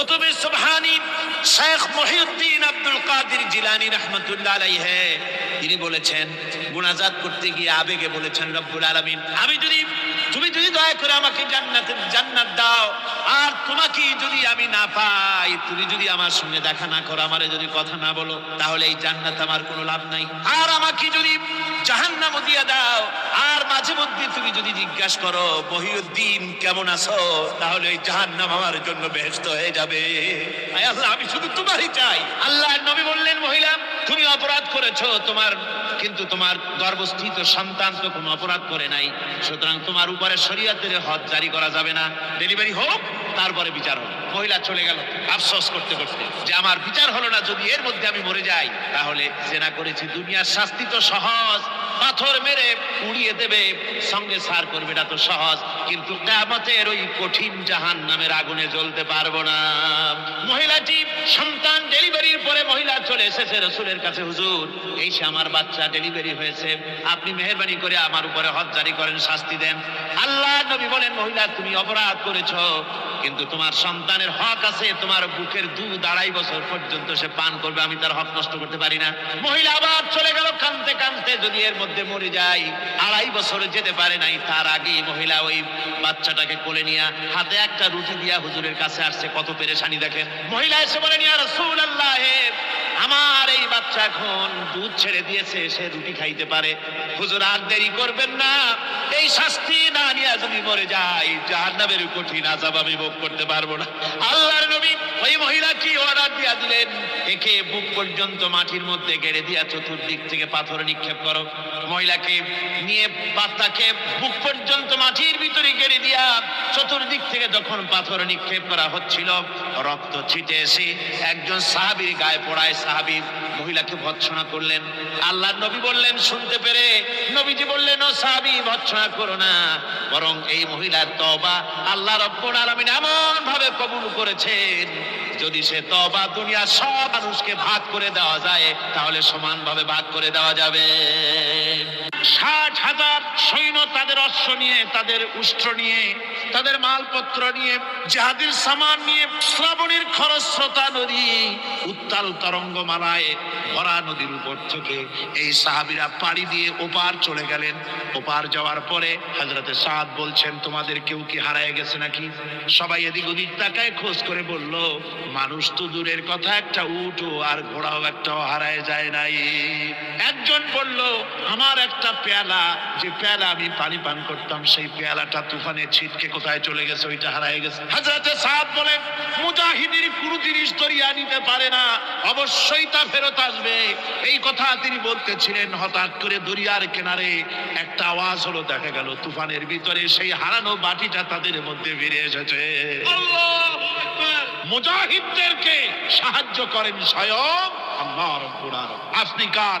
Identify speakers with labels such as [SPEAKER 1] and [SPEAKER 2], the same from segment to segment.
[SPEAKER 1] কুতুব সুবহানি শেখ মহিউদ্দিন আব্দুল কাদের জিলানি রহমতুল্লাহ আলাইহি। তিনি বলেছেন গুনাজাত করতে গিয়ে আবেগে বলেছেন, রব্বুল আলমিন, আমি যদি, তুমি যদি দয়া করে আমাকে জান্নাতের জান্নাত দাও, আর তোমাকে যদি আমি না পাই, তুমি যদি আমার সঙ্গে দেখা না করো, আমারে যদি কথা না বলো, তাহলে এই জান্নাত আমার কোনো লাভ নাই। আর আমাকে যদি জাহান্নাম দিয়া দাও, আর মাঝে মধ্যে তুমি যদি জিজ্ঞাসা করো, মহিউদ্দিন, কেমন আছো? তাহলে এই জাহান্নাম আমার জন্য বেহেস্ত হয়ে যাবে। আল্লাহ, আমি শুধু তোমারই চাই। আল্লাহ নবী বললেন, মহিলা তুমি অপরাধ করেছ, তোমার, কিন্তু তোমার গর্ভস্থিত সন্তান তো কোনো অপরাধ করে নাই। সুতরাং তোমার উপরে শরীয়তের হদ জারি করা যাবে না। ডেলিভারি হোক, তারপরে বিচার হোক মহিলা চলে গেল, আফসোস করতে করতে। যে আমার বিচার হলো না, যদি এর মধ্যে আমি মরে যাই, তাহলে জেনা করেছি, দুনিয়ার শাস্তি তো সহজ। পাথর মেরে উড়িয়ে দেবে, সঙ্গে সার করবে এটা তো সহজ। কিন্তু কেমতের ওই কঠিন জাহান নামের আগুনে জ্বলতে পারব না। মহিলাটি সন্তান ডেলিভারির পরে মহিলা চলে এসেছে রসুলের কাছে, হুজুর, এই সে আমার বাচ্চা ডেলিভারি হয়েছে, আপনি মেহরবানি করে আমার উপরে হজ জারি করেন, শাস্তি দেন। আল্লাহ নবী বলেন, মহিলা, তুমি অপরাধ করেছ কিন্তু তোমার সন্তানের হক আছে, তোমার বুকের দুধ আড়াই বছর পর্যন্ত সে পান করবে, আমি তার হক নষ্ট করতে পারি না। মহিলা আবার চলে গেল কানতে কানতে যদি এর মধ্যে মরে যায়, আড়াই বছরে যেতে পারে নাই, তার আগে মহিলা ওই বাচ্চাটাকে কোলে নিয়ে হাতে একটা রুটি দিয়া হুজুরের কাছে আসছে, কত পেরেশানি দেখেন মহিলা এসে বলেন ইয়া রাসূলুল্লাহ আমার এই বাচ্চা এখন দুধ ছেড়ে দিয়েছে, সে রুটি খাইতে পারে। হুজুর, আর দেরি করবেন না। এই শাস্তি না নিয়ে যদি মরে যাই, জাহান্নামের কঠিন আযাব আমি ভোগ করতে পারব না। আল্লাহর নবী ওই মহিলা কি অর্ডার দিয়া দিলেন? একে বুক পর্যন্ত মাটির মধ্যে গেড়ে দিয়া চতুর্দিক থেকে পাথর নিক্ষেপ করো। মহিলাকে নিয়ে বাচ্চাকে বুক পর্যন্ত মাটির ভিতরে গেড়ে দিয়া চতুর্দিক থেকে যখন পাথর নিক্ষেপ করা হচ্ছিল রক্ত ছিটে এসে একজন সাহাবীর গায়ে পড়ায় সাহাবী মহিলাকে ভৎসনা করলেন। আল্লাহ নবী বললেন, শুনতে পেরে? নবীজি বললেন, ও সাহাবী, ভৎসনা করো না। বরং এই মহিলার তবা আল্লাহ রব্বুল আলামিন এমন ভাবে কবুল করেছেন, যদি সে তবা দুনিয়া সব মানুষকে ভাগ করে দেওয়া যায়, তাহলে সমানভাবে ভাগ করে দেওয়া যাবে। ষাট হাজার সৈন্য তাদের অশ্ব নিয়ে, তাদের উষ্ট্র নিয়ে, তাদের মালপত্র নিয়ে জাহাদির সামান নিয়ে শ্রাবণের খরস্রোতা নদী, উত্তাল তরঙ্গমালায় ভরা নদীর উপর থেকে এই সাহাবিরা পাড়ি দিয়ে ওপার চলে গেলেন। ওপার যাওয়ার পরে হাজরতে সাদ বলছেন, তোমাদের কেউ কি হারায় গেছে নাকি? সবাই এদিক ওদিক তাকায়, খোঁজ করে বলল, মানুষ তো দূরের কথা, একটা উঠো আর ঘোড়াও একটাও হারায় যায় নাই। একজন বলল, আমার একটা পেয়ালা যে পেয়ালা আমি পানি পান করতাম সেই পেয়ালাটা তুফানে ছিটকে কোথায় চলে গেছে ওইটা হারায় গেছে। হাজরাতে সাদ বলেন মুজাহিদের কোনো জিনিস দরিয়া নিতে পারে না অবশ্যই তা ফেরত আসবে। এই কথা তিনি বলতেছিলেন হঠাৎ করে দরিয়ার কিনারে একটা আওয়াজ হলো দেখা গেল তুফানের ভিতরে সেই হারানো বাটিটা তাদের মধ্যে ফিরে এসেছে। মুজাহিদদেরকে সাহায্য করেন স্বয়ং আল্লাহ রাব্বুল আলামিন। আপনি কার?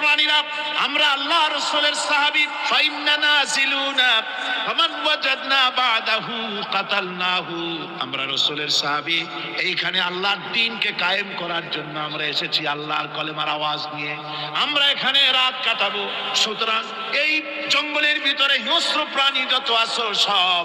[SPEAKER 1] প্রাণীরা, আমরা আল্লাহ রাসূলের সাহাবী জিলুনা বাদাহু কাতালনাহু। আমরা রাসূলের সাহাবী, এইখানে আল্লাহর দ্বীনকে কায়েম করার জন্য আমরা এসেছি আল্লাহর কলেমার আওয়াজ নিয়ে। আমরা এখানে রাত কাটাবো, সুতরাং এই জঙ্গলের ভিতরে হিংস্র প্রাণী যত আছো সব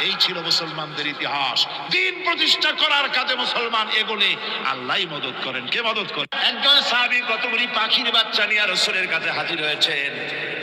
[SPEAKER 1] এই ছিল মুসলমানদের ইতিহাস। দিন প্রতিষ্ঠা করার কাজে মুসলমান এগোলে আল্লাহ মদত করেন। কে মদত করেন? একজন সাহাবি কতগুলি পাখির বাচ্চা নিয়ে রসুলের কাছে হাজির হয়েছেন।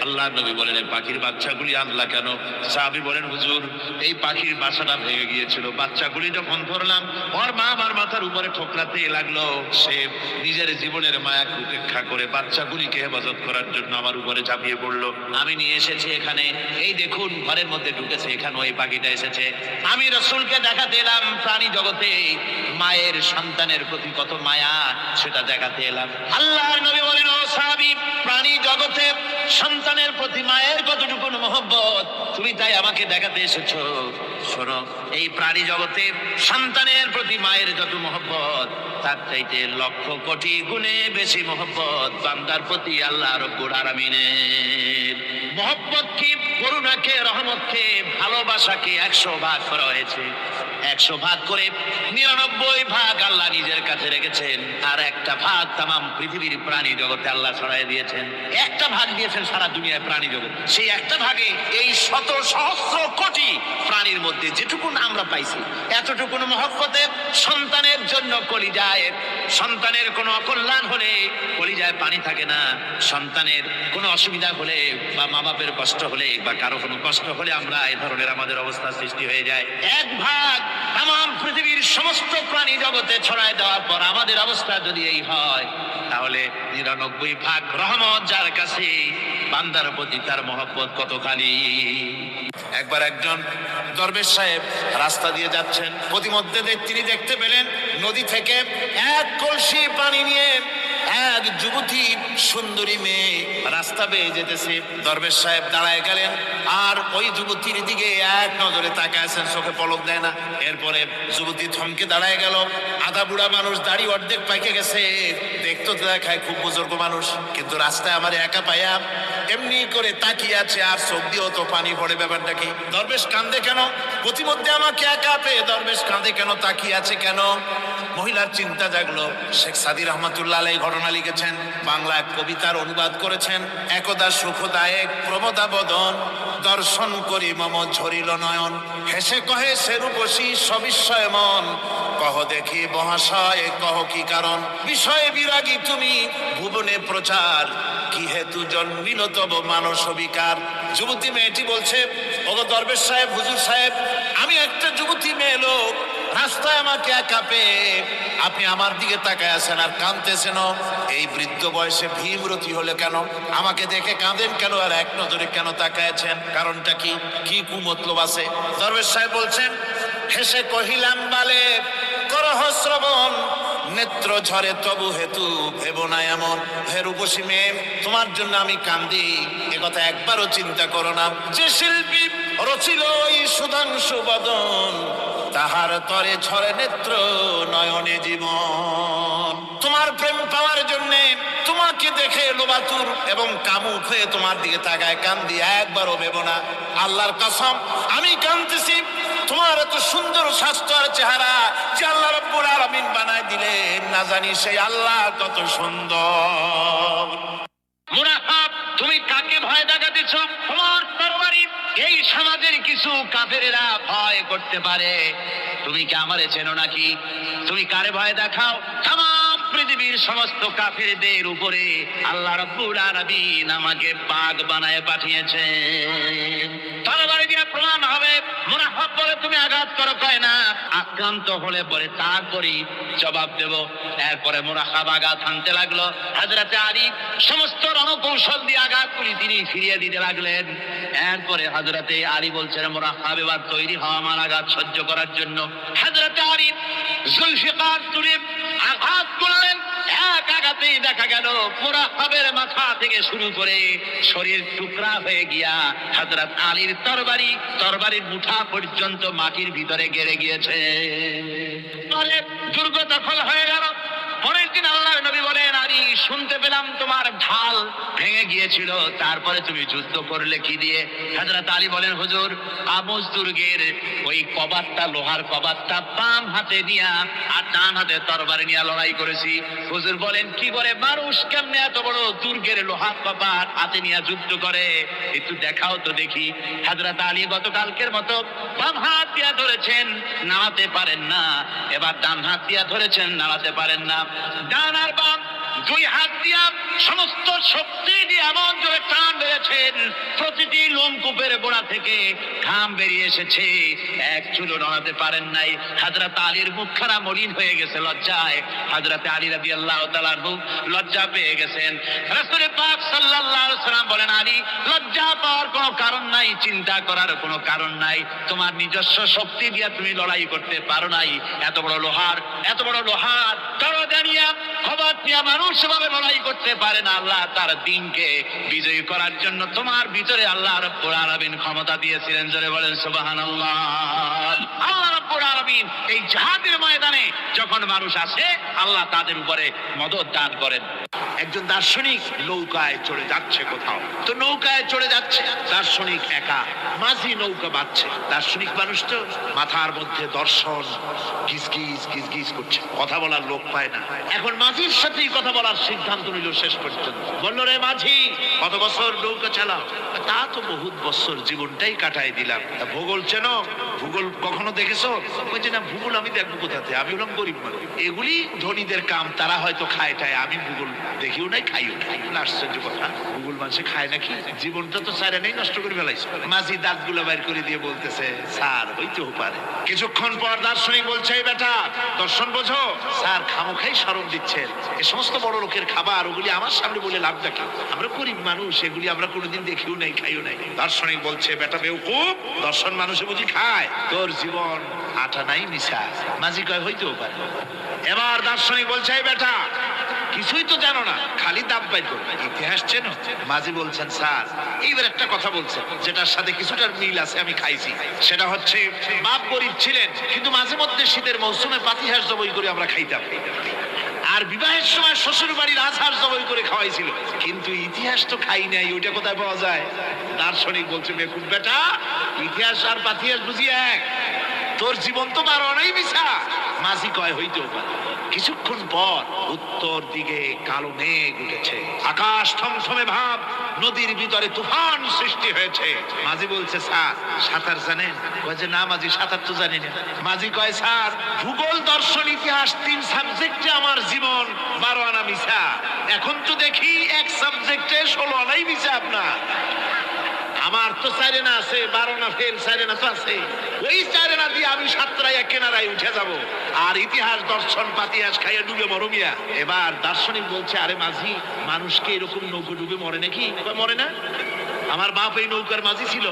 [SPEAKER 1] আল্লাহ নবী বলেন, "এই পাখির বাচ্চাগুলি আনলা কেন? সাহাবি বলেন, হুজুর, এই পাখির বাসাটা ভেঙে গিয়েছিল। বাচ্চাগুলি যখন ধরলাম, ওর মা আমার মাথার উপরে ঠোকরাতে লাগল। সে নিজের জীবনের মায়াকে উপেক্ষা করে বাচ্চাগুলিকে হেফাজত করার জন্য আমার উপরে ঝাঁপিয়ে পড়ল। আমি নিয়ে এসেছি এখানে। এই দেখুন, ঘরের মধ্যে ঢুকেছে এখানে ওই পাখিটা এসেছে। আমি রসুলকে দেখাতে এলাম, প্রাণী জগতে। মায়ের সন্তানের প্রতি কত মায়া, সেটা দেখাতে এলাম। আল্লাহর নবী বলেন, ও সাহাবী, প্রাণী জগতে সন্তানের প্রতি মায়ের কতটুকু মহব্বত? তুমি তাই আমাকে দেখাতে এসেছ। শোনো, এই প্রাণী জগতে সন্তানের প্রতি মায়ের যত মহব্বত তার চাইতে লক্ষ কোটি গুণে বেশি মহব্বত বান্দার প্রতি আল্লাহ রব্বুল আলামিনের। মহব্বত কি, করুণাকে, রহমতকে, ভালোবাসাকে একশো ভাগ করা হয়েছে। একশো ভাগ করে নিরানব্বই ভাগ আল্লাহ নিজের কাছে রেখেছেন আর একটা ভাগ তামাম পৃথিবীর প্রাণী জগতে আল্লাহ ছড়াই দিয়েছেন। একটা ভাগ দিয়েছেন সারা দুনিয়ায় প্রাণী জগৎ সেই একটা ভাগে এই শত সহস্র কোটি প্রাণীর মধ্যে যেটুকুন আমরা পাইছি এতটুকুন মহব্বতে সন্তানের জন্য কলিজায় সন্তানের কোনো অকল্যাণ হলে কলিজায় পানি থাকে না। সন্তানের কোনো অসুবিধা হলে বা মা বাপের কষ্ট হলে বা কারও কোনো কষ্ট হলে আমরা এই ধরনের আমাদের অবস্থা সৃষ্টি হয়ে যায়। এক ভাগ তাম পৃথিবীর সমস্ত প্রাণী জগতে ছড়ায় দেওয়ার পর আমাদের অবস্থা যদি এই হয়, তাহলে নিরানব্বই ভাগ রহমত যার কাছে বান্দার প্রতি তার মহব্বত কতখানি? একবার একজন দরবেশ সাহেব রাস্তা দিয়ে যাচ্ছেন। প্রতিমধ্যে তিনি দেখতে পেলেন নদী থেকে এক কলসি পানি নিয়ে এক যুবতী সুন্দরী মেয়ে রাস্তা বেয়ে যেতেছে। দরবেশ সাহেব দাঁড়ায় গেলেন আর ওই যুবতীর দিকে এক নজরে তাকায় চোখে পলক দেয় না। এরপরে যুবতী থমকে দাঁড়ায় গেল। আধা বুড়া মানুষ দাড়ি অর্ধেক পাইকে গেছে। দেখতো দেখায় খুব বুজুর্গ মানুষ, কিন্তু রাস্তায় আমার একা পাইয়া এমনি করে তাকিয়ে আছে, আর চোখ দিয়েও তো পানি পড়ে ব্যাপারটা কি? দরবেশ কান্দে কেন? প্রতিমধ্যে আমাকে একা পেয়ে দরবেশ কান্দে কেন, তাকিয়ে আছে কেন? মহিলার চিন্তা জাগলো। শেখ সাদি রহমতুল্লাহ আলাই ঘটনা লিখেছেন, বাংলা কবিতার অনুবাদ করেছেন, একদা সুখদায়ক প্রমদা বদন দর্শন করি মম ঝরিল নয়ন, হেসে কহে সেরূপসী সবিস্ময় মন, কহ দেখি মহাশয়, কহ কি কারণ? বিষয়ে বিরাগী তুমি, ভুবনে প্রচার কি হেতু জন্মিল তব মানস বিকার যুবতী মেয়েটি বলছে, ওগো দরবেশ সাহেব, হুজুর সাহেব, আমি একটা যুবতী মেয়ে লোক, রাস্তায় আমাকে একা পেয়ে আপনি আমার দিকে তাকায় আছেন আর কাঁদতেছেন। এই বৃদ্ধ বয়সে ভীমরতি হলে কেন? আমাকে দেখে কাঁদেন কেন আর এক নজরে কেন তাকায়াছেন? কারণটা কি? কি কুমতলব আছে? দরবেশ সাহেব বলছেন, হেসে কহিলাম বালে, করহ শ্রবণ নেত্র ঝরে তবু হেতু ভেব না এমন। হে রূপসী মেয়ে, তোমার জন্য আমি কান্দি। এ কথা একবারও চিন্তা করো না। যে শিল্পী রচিল এই সুধাংশু বদন, তাহার তরে ঝরে নেত্র নয়নে জীবন। তোমার প্রেম পাওয়ার জন্যে তোমাকে দেখে লোবাতুর এবং কামুক হয়ে তোমার দিকে তাকায় কান্দি। একবারও ভেব না। আল্লাহর কসম, আমি কান্দতেছি তোমার এত সুন্দর স্বাস্থ্য আর চেহারা যে আল্লাহ রব্বুল আলামিন বানায় দিলেন না জানি সেই আল্লাহ কত সুন্দর। মুনাফাব তুমি কাকে ভয় দেখাতেছ? তোমার তরবারি। এই সমাজের কিছু কাফেরেরা ভয় করতে পারে। তুমি কি আমারে চেনো নাকি? তুমি কারে ভয় দেখাও? তাম পৃথিবীর সমস্ত কাফেরদের উপরে আল্লাহ রব্বুল আলামিন আমাকে বাঘ বানায় পাঠিয়েছে তরবারি দিয়ে প্রমাণ হবে মুনাফাব বলে তুমি আঘাত করো কয় না আক্রান্ত হলে পরে তারপরে জবাব দেব। এরপরে মোরাকাব আঘাত হানতে লাগল। হাজরাতে আলী সমস্ত রণকৌশল দিয়ে আঘাত করে তিনি ফিরিয়ে দিতে লাগলেন। এরপরে হাজরাতে আরি বলছেন, মোরাকাব, এবার তৈরি হওয়া আমার আঘাত সহ্য করার জন্য। হাজরাতে আলী জুলফিকার তুলে আঘাত করলেন। এক দেখা গেল মুরাহাবের মাথা থেকে শুরু করে শরীর টুকরা হয়ে গিয়া হযরত আলীর তরবারি, তরবারির মুঠা পর্যন্ত মাটির ভিতরে গেড়ে গিয়েছে। পরে দুর্গ দখল হয়ে গেল। পরের দিন আল্লাহর নবী বলেন আলী শুনতে পেলাম তোমার ঢাল ভেঙে গিয়েছিল। তারপরে তুমি যুদ্ধ করলে কি দিয়ে? হযরত আলী বলেন, হুজুর আবুজ দুর্গের ওই কবাতটা, লোহার কবাতটা বাম হাতে নিয়া আর ডান হাতে তরবারি নিয়ে লড়াই করেছি। হুজুর বলেন, কি করে মানুষ কেমনে এত বড় দুর্গের লোহার কপাট হাতে নিয়ে যুদ্ধ করে? একটু দেখাও তো দেখি। হাজরত আলী গতকালকের মতো বাম হাত দিয়া ধরেছেন, নাড়াতে পারেন না। এবার ডান হাত দিয়া ধরেছেন, নাড়াতে পারেন না। ডান আর বাম দুই হাত দিয়া সমস্ত শক্তি দিয়ে এমন জোরে টান বেড়েছেন প্রতিটি লোমকূপের গোড়া থেকে ঘাম বেরিয়ে এসেছে। এক চুলো নড়াতে পারেন নাই। হাজরত আলীর মুখখানা মলিন হয়ে গেছে লজ্জায়। হাজরত আলী রাদি আল্লাহ তালার মুখ লজ্জা পেয়ে গেছেন। রাসূল পাক আলাইহি সাল্লাম বলেন, আলী, লজ্জা পাওয়ার কোনো কারণ নাই, চিন্তা করার কোনো কারণ নাই। তোমার নিজস্ব শক্তি দিয়ে তুমি লড়াই করতে পারো নাই। এত বড় লোহার, এত বড় লোহার দরজা নিয়ে খবর নিয়ে মানুষ সেভাবে লড়াই করতে পারে না আল্লাহ তার দিনকে বিজয়ী করার জন্য। তোমার ভিতরে আল্লাহ রব্বুর আলামিন ক্ষমতা দিয়েছিলেন, জোরে বলেন সুবহানাল্লাহ। আল্লাহ রব্বুর আলামিন এই জাহাদের ময়দানে যখন মানুষ আসে, আল্লাহ তাদের উপরে মদত দান করেন। একজন দার্শনিক নৌকায় চড়ে যাচ্ছে কোথাও। তো নৌকায় চড়ে যাচ্ছে, দার্শনিক একা, মাঝি নৌকা বাঁধছে। দার্শনিক মানুষ তো মাথার মধ্যে দর্শন করছে। কথা বলার লোক পায় না। এখন মাঝির সাথেই কথা বলার সিদ্ধান্ত নিল শেষ পর্যন্ত। বলল, রে মাঝি, কত বছর নৌকা চালাও? তা তো বহুত বছর, জীবনটাই কাটাই দিলাম। তা ভূগোল চেনো? ভূগোল কখনো দেখেছ? বলছে, না, ভূগোল আমি দেখব কোথাতে? আমি হলাম গরিব মানুষ। এগুলি ধনীদের কাম, তারা হয়তো খায় টায় আমি ভূগোল দেখিও নাই, খাইও নাই। আশ্চর্য কথা? ভূগোল মানুষে খায় নাকি? জীবনটা তো সারে নেই, নষ্ট করে ফেলাইছে। মাঝি দাঁতগুলো বাইর করে দিয়ে বলতেছে, স্যার হইতেও পারে। কিছুক্ষণ পর দার্শনিক বলছে, "এই বেটা, দর্শন বোঝো? স্যার খামোখাই স্মরণ দিচ্ছেন এ সমস্ত বড় লোকের খাবার, ওগুলি আমার সামনে বলে লাভটা কি আমরা গরিব মানুষ, এগুলি আমরা কোনোদিন দেখিও নাই, খাইও নাই। দার্শনিক বলছে, বেটা বেউকুব দর্শন মানুষে বুঝি খায়। তোর জীবন আটা নাই, মিশা। মাঝি কয়, হইতেও পারে। এবার দার্শনিক বলছে, "এই বেটা কিছুই তো জানো না, খালি দাম পাই করবে ইতিহাস চেনো? মাঝি বলছেন, স্যার, এইবার একটা কথা বলছেন, যেটার সাথে কিছুটার মিল আছে, আমি খাইছি। সেটা হচ্ছে, বাপ গরিব ছিলেন, কিন্তু মাঝে মধ্যে শীতের মৌসুমে পাতিহাস জবই করে আমরা খাইতাম। আর বিবাহের সময় শ্বশুর বাড়ির আচার জবই করে খাওয়াইছিল। কিন্তু ইতিহাস তো খাই নাই, ওইটা কোথায় পাওয়া যায়? দার্শনিক বলছে, বেকুব বেটা, ইতিহাস আর পাতিহাস বুঝি এক। তোর জীবন তো মারো নাই মিছা। মাঝি কয়, হইতেও পারে। কিছুক্ষণ পর উত্তর দিকে কালো মেঘ উঠেছে। আকাশ থমথমে ভাব, নদীর ভিতরে তুফান সৃষ্টি হয়েছে। মাঝি বলছে, স্যার, সাঁতার জানেন? কয় যে, না মাঝি, সাঁতার তো জানি না। মাঝি কয়, স্যার, ভূগোল, দর্শন, ইতিহাস তিন সাবজেক্টে আমার জীবন বারো আনা মিশা এখন তো দেখি এক সাবজেক্টে ষোলো আনাই মিশা আপনার। আমার তো চারেনা আছে, বারো না ফেল চারেনা তো আছে। ওই চারেনা দিয়ে আমি সাতটায় কেনারায় উঠে যাব। আর ইতিহাস দর্শন পাতিহাস খাইয়া ডুবে মরমিয়া এবার দার্শনিক বলছে, আরে মাঝি, মানুষকে এরকম নৌকো ডুবে মরে নাকি? মরে না। আমার বাপ এই নৌকার মাঝি ছিল।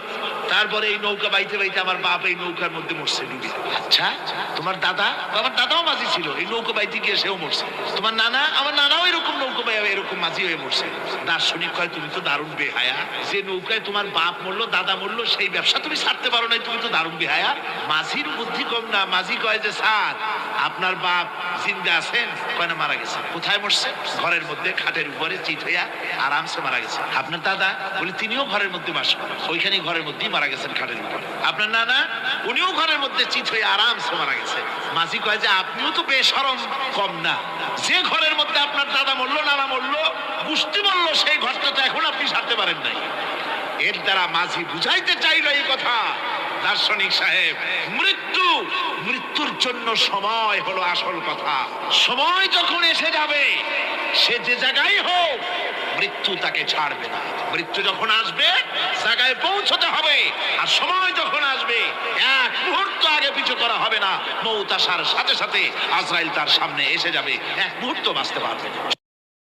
[SPEAKER 1] তারপরে এই নৌকা বাইতে বাইতে আমার বাপ এই নৌকার মধ্যে মরছে ডুবে। আচ্ছা তোমার দাদা? আমার দাদাও মাঝি ছিল এই নৌকা বাইতে গিয়ে সেও মরছে। তোমার নানা? আমার নানাও এরকম নৌকা বাইয়া এরকম মাঝি হয়ে মরছে। দার্শনিক কয় তুমি তো দারুণ বেহায়া। যে নৌকায় তোমার বাপ মরলো দাদা মরলো সেই ব্যবসা তুমি ছাড়তে পারো নাই তুমি তো দারুণ বেহায়া। মাঝির বুদ্ধি কম না মাঝি কয় যে স্যার আপনার বাপ জিন্দা আছেন, কয় না মারা গেছে কোথায় মরছে ঘরের মধ্যে, খাটের উপরে, চিত হইয়া আরামসে মারা গেছে আপনার দাদা বলে, তিনিও ঘরের মধ্যে বাস করেন। ওইখানেই ঘরের মধ্যেই মারা গেছেন খাটের উপরে। আপনার নানা, উনিও ঘরের মধ্যে চিত হয়ে আরামসে মারা গেছে মাঝি কয় যে, আপনিও তো বেসরম কম না। যে ঘরের মধ্যে আপনার দাদা মরলো, নানা মরলো পুষ্টি মরলো সেই ঘরটা তো এখন আপনি সারতে পারেন নাই। এর দ্বারা মাঝি বুঝাইতে চাইল এই কথা। দার্শনিক সাহেব, মৃত্যু, মৃত্যুর জন্য সময় হলো আসল কথা। সময় যখন এসে যাবে, সে যে জায়গায় হোক, মৃত্যু তাকে ছাড়বে না। মৃত্যু যখন আসবে, জায়গায় পৌঁছতে হবে। আর সময় যখন আসবে, এক মুহূর্ত আগে পিছু করা হবে না। মৌত আসার সাথে সাথে আজরাইল তার সামনে এসে যাবে। এক মুহূর্ত বাঁচতে পারবে না।